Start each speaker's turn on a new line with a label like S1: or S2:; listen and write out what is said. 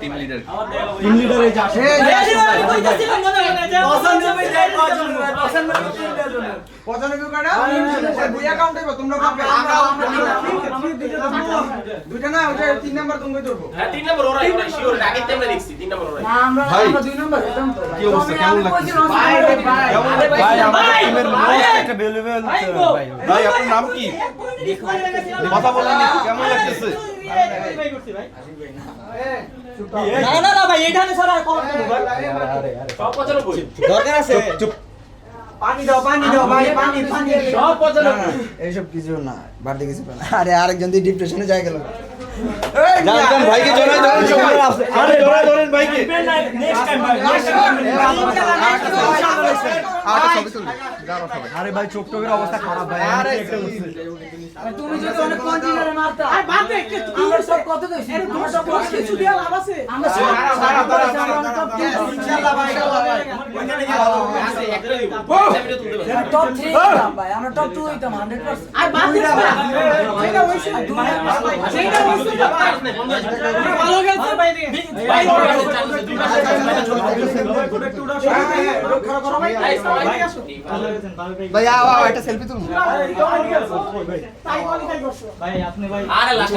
S1: Team leader
S2: team leader এই যে আসে
S3: তোমরা দুইটা না ওটা তিন নাম্বার তুমি ধরবো
S4: হ্যাঁ তিন নম্বর ওরাই ওরাই শিওর আগে আমরা দেখছি তিন নম্বর ওরাই
S2: ভাই
S3: দুই নাম্বার হইতাম তো
S2: কি অবস্থা কেমন লাগছে ভাই আমাদের টিমের মোস্ট একটা ভ্যালুয়েবল ভাই ভাই আপনার নাম কি কথা বলেন কেমন লাগতেছে
S5: না না না ভাই এখানে ছাড়া আর কখন ভাই দরকার আছে
S2: চুপ
S3: পানি দাও পানি দাও ভাই পানি পানি
S4: সব পঁচানব্বই
S3: এইসব কিছু না বাড়তে কিছু না আরে আরেকজন দিয়ে ডিপ্রেশনে যায় গেল
S2: জান জান ভাইকে জড়াই ধরেন আরে জড়াই ধরেন ভাইকে
S5: নেক্সট টাইম ভাই
S2: আরে ভাই চোখ টোকের অবস্থা খারাপ ভাই আরে
S3: তুমি যদি অনেক কন্টিনিউরে মারতা আর বাদ দে তুই সব কত কইছিস আমরা সব কিছু দিয়া লাভ আছে আমরা সব ইনশাআল্লাহ ভাই
S4: আছে একটা দিব চাবিটা তুলতে পারবে
S6: টপ 3 হইতাম ভাই আমরা টপ 2 হইতাম 100%
S3: আর বাদ দে সেটা হইছে সেটা হইছে ভালো গেছে ভাই
S4: ভাই দুই মাসে ছোট
S3: রক্ষা করো ভাই
S4: ভাই
S2: আও আও একটা সেলফি তুলুন।
S5: ভাই আপনি ভাই
S4: আরে লাস্ট